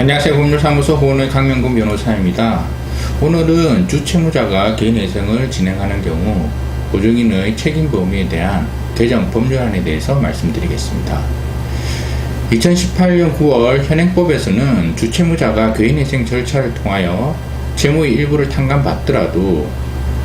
안녕하세요. 법률사무소 호원의 강명근 변호사입니다. 오늘은 주채무자가 개인회생을 진행하는 경우 보증인의 책임 범위에 대한 개정 법률안에 대해서 말씀드리겠습니다. 2018년 9월 현행법에서는 주채무자가 개인회생 절차를 통하여 채무의 일부를 탕감받더라도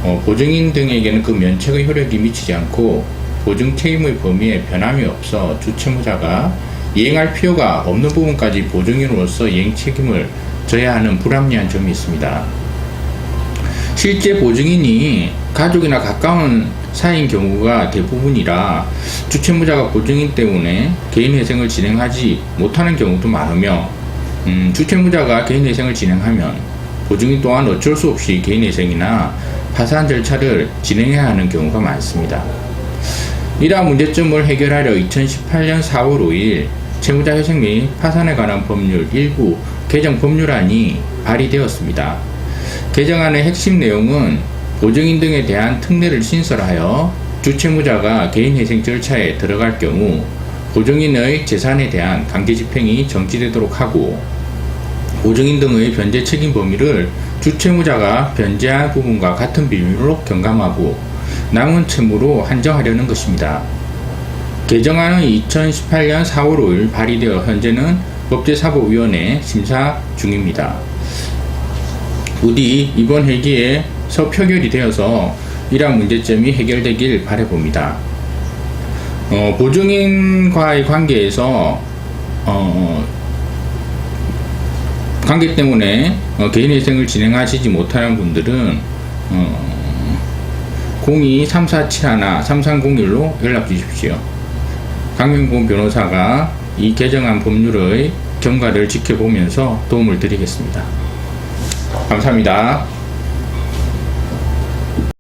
어, 보증인 등에게는 그 면책의 효력이 미치지 않고 보증 책임의 범위에 변함이 없어 주채무자가 이행할 필요가 없는 부분까지 보증인으로서 이행 책임을 져야 하는 불합리한 점이 있습니다. 실제 보증인이 가족이나 가까운 사이인 경우가 대부분이라 주채무자가 보증인 때문에 개인회생을 진행하지 못하는 경우도 많으며 음, 주채무자가 개인회생을 진행하면 보증인 또한 어쩔 수 없이 개인회생이나 파산 절차를 진행해야 하는 경우가 많습니다. 이러한 문제점을 해결하려 2018년 4월 5일 채무자 회생 및 파산에 관한 법률 일부 개정 법률안이 발의되었습니다. 개정안의 핵심 내용은 보증인 등에 대한 특례를 신설하여 주채무자가 개인회생 절차에 들어갈 경우 보증인의 재산에 대한 강제 집행이 정지되도록 하고 보증인 등의 변제 책임 범위를 주채무자가 변제한 부분과 같은 비율로 경감하고 남은 채무로 한정하려는 것입니다. 개정안은 2018년 4월 5일 발의되어 현재는 법제사법위원회 심사 중입니다. 부디 이번 회기에서 표결이 되어서 이러한 문제점이 해결되길 바라봅니다. 어, 보증인과의 관계에서 어, 관계 때문에 어, 개인회생을 진행하시지 못하는 분들은 어, 02-3471-3301로 연락 주십시오. 강명곤 변호사가 이 개정안 법률의 경과를 지켜보면서 도움을 드리겠습니다. 감사합니다.